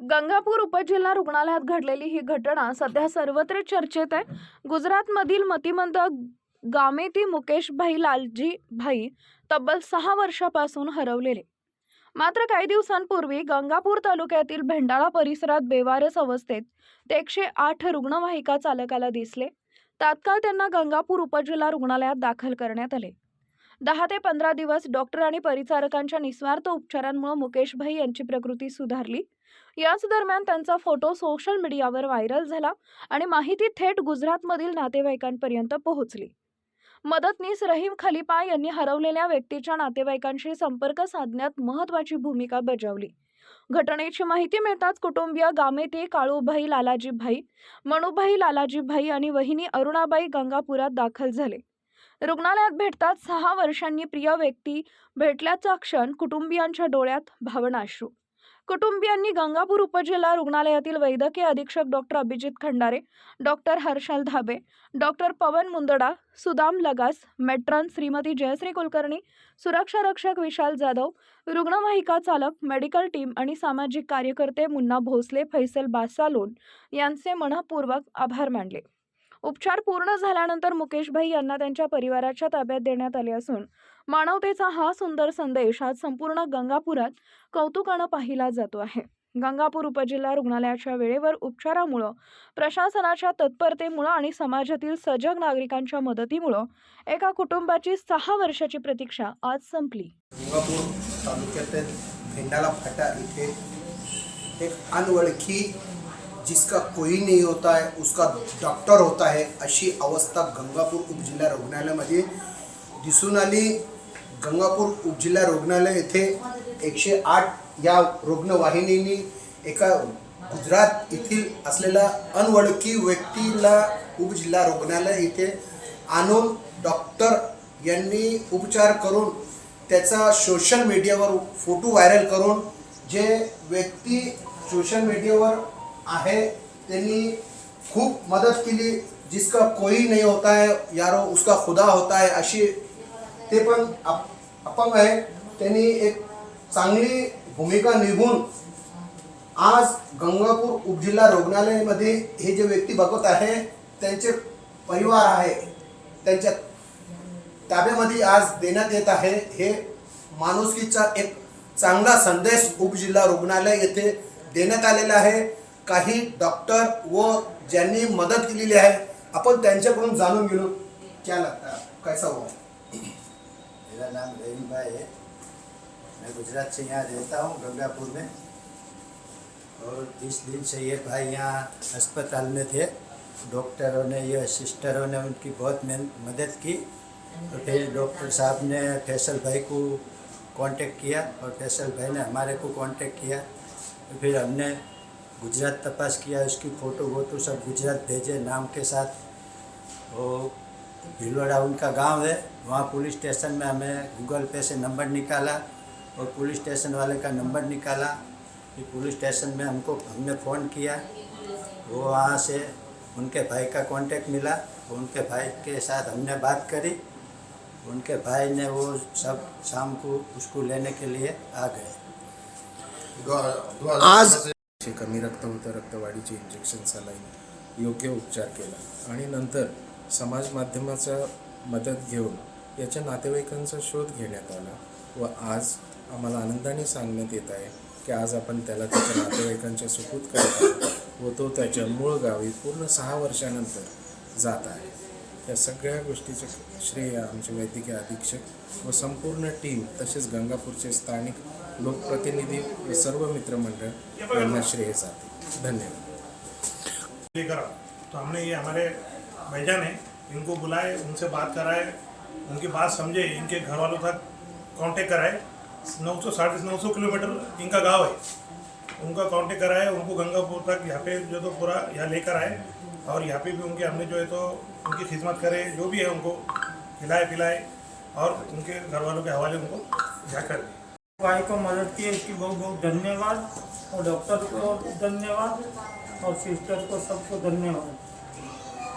गंगापूर उपजिल्हा रुग्णालयात घडलेली ही घटना सध्या सर्वत्र चर्चेत आहे. गुजरातमधील मतिमंद गामेती मुकेशभाई लालजी भाई तब्बल सहा वर्षापासून हरवलेले. मात्र काही दिवसांपूर्वी गंगापूर तालुक्यातील भेंडाळा परिसरात बेवारस अवस्थेत ते एकशे आठ रुग्णवाहिका चालकाला दिसले. तात्काळ त्यांना गंगापूर उपजिल्हा रुग्णालयात दाखल करण्यात आले. दहा ते पंधरा दिवस डॉक्टर आणि परिचारकांच्या निस्वार्थ उपचारांमुळे मुकेशभाई यांची प्रकृती सुधारली. याच दरम्यान त्यांचा फोटो सोशल मीडियावर व्हायरल झाला आणि माहिती थेट गुजरातमधील नातेवाईकांपर्यंत पोहोचली. मदतनीस रहीम खलिपा यांनी हरवलेल्या व्यक्तीच्या नातेवाईकांशी संपर्क साधण्यात महत्त्वाची भूमिका बजावली. घटनेची माहिती मिळताच कुटुंबीय गामेते काळूभाई लालाजी भाई मणुभाई लालाजी भाई आणि वहिनी अरुणाबाई गंगापुरात दाखल झाले. रुग्णालयात भेटताच सहा वर्षांनी प्रिय व्यक्ती भेटल्याचा क्षण कुटुंबियांच्या डोळ्यात भावनाश्रू कुटुंबियांनी गंगापूर उपजिल्हा रुग्णालयातील वैद्यकीय अधीक्षक doctor Abhijit Khandare doctor Harshal Dhabe doctor Pawan Mundada Sudam Lagas matron Shrimati Jayashree Kulkarni सुरक्षा रक्षक विशाल जाधव रुग्णवाहिका चालक मेडिकल टीम आणि सामाजिक कार्यकर्ते मुन्ना भोसले फैसल बासालोन यांचे मनपूर्वक आभार मानले. उपचार पूर्ण झाल्यानंतर मुकेशभाई यांना त्यांच्या परिवाराच्या ताब्यात देण्यात आले असून मानवतेचा हा सुंदर संदेश आज संपूर्ण गंगापुरात कौतुकानं पाहिला जातो आहे. गंगापूर उपजिल्हा रुग्णालयाच्या वेळेवर उपचारामुळं प्रशासनाच्या तत्परतेमुळं आणि समाजातील सजग नागरिकांच्या मदतीमुळं एका कुटुंबाची सहा वर्षाची प्रतीक्षा आज संपली. गंगापूर तालुक्यातील भेंडाला फाटा इथे एक अनवळखी जिसका कोई नहीं होता है उसका डॉक्टर होता है अशी अवस्था गंगापूर उपजिल्हा रुग्णालयामध्ये. दिसून आली गंगापूर उपजिल्हा रुग्णालय येथे एकशे आठ या रुग्णवाहिनीनी एका गुजरात येथील असलेला अनवळखी व्यक्तीला उपजिल्हा रुग्णालय येथे आणून डॉक्टर यांनी उपचार करून त्याचा सोशल मीडियावर फोटो व्हायरल करून जे व्यक्ती सोशल मीडियावर आहे. त्यांनी खूप मदत केली. जिसका कोई नहीं होता है यारो उसका खुदा होता है अशी ते पण अपंग आहे. त्यांनी एक चांगली भूमिका निभून आज गंगापूर उपजिल्हा रुग्णालयामध्ये हे जे व्यक्ती बघत आहे त्यांचे परिवार आहे त्यांच्या ताब्यामध्ये आज देण्यात येत आहे. हे माणुसकीचा एक चांगला संदेश उपजिल्हा रुग्णालय येथे देण्यात आलेला आहे. काही डॉक्टर व ज्यांनी केलेली आहे, आपण त्यांच्याकडून जाणून गेलो क्या लगता है? कैसा हुआ? मेरा नाम रहीम भाई है। मैं गुजरात से यहाँ रहता हूँ, गंगापुर में। और जिस दिन से ये भाई यहाँ अस्पताल में थे डॉक्टरों ने, या सिस्टरों ने उनकी बहुत मदद की। और फिर डॉक्टर साहब ने फैसल भाई को कांटेक्ट किया और फैसल भाई ने हमारे को कांटेक्ट किया। फिर हमने गुजरात तपास किया उसकी फ़ोटो वोटो सब गुजरात भेजे नाम के साथ। और भिलवाड़ा उनका गाँव है वहाँ पुलिस स्टेशन में हमें गूगल पे से नंबर निकाला और पुलिस स्टेशन वाले का नंबर निकाला फिर पुलिस स्टेशन में हमको हमने फ़ोन किया। वो वहाँ से उनके भाई का कांटेक्ट मिला उनके भाई के साथ हमने बात करी। उनके भाई ने वो सब शाम को उसको लेने के लिए आ गए। आज चे कमी रक्त होतं रक्तवाढीचे इंजेक्शन सलाईन योग्य उपचार केला. आणि नंतर समाज माध्यमाचा मदत घेऊन याच्या नातेवाईकांचा शोध घेण्यात आला व आज आम्हाला आनंदाने सांगण्यात येत आहे की आज आपण त्याला त्याच्या नातेवाईकांच्या सुपूत करत आहोत व तो त्याच्या मूळ गावी पूर्ण सहा वर्षानंतर जात आहे. या सगळ्या गोष्टीचे श्रेय आमचे वैद्यकीय अधीक्षक व संपूर्ण टीम तसेच गंगापूरचे स्थानिक लोकप्रतिनिधी व सर्व मित्रमंडळ यांना श्रेय जाते धन्यवाद. लेकर तो हमने ये हमारे भाईजान है, इनको बुलाए, उनसे बात कराए, उनकी बात समझे, इनके घर वालों तक कांटेक्ट कराए। नौ सौ साढ़े नौ सौ किलोमीटर इनका गाँव है। उनका कांटेक्ट कराए, उनको गंगापुर तक यहाँ पे जो तो पूरा यहाँ लेकर आए और यहाँ पे भी उनके हमने जो है तो उनकी खिदमत करे, जो भी है उनको खिलाए पिलाए और उनके घर वालों के हवाले उनको जाकर दिए भाई को मदद की इसकी बहुत बहुत धन्यवाद। और डॉक्टर को धन्यवाद। और सिस्टर को सबको धन्यवाद।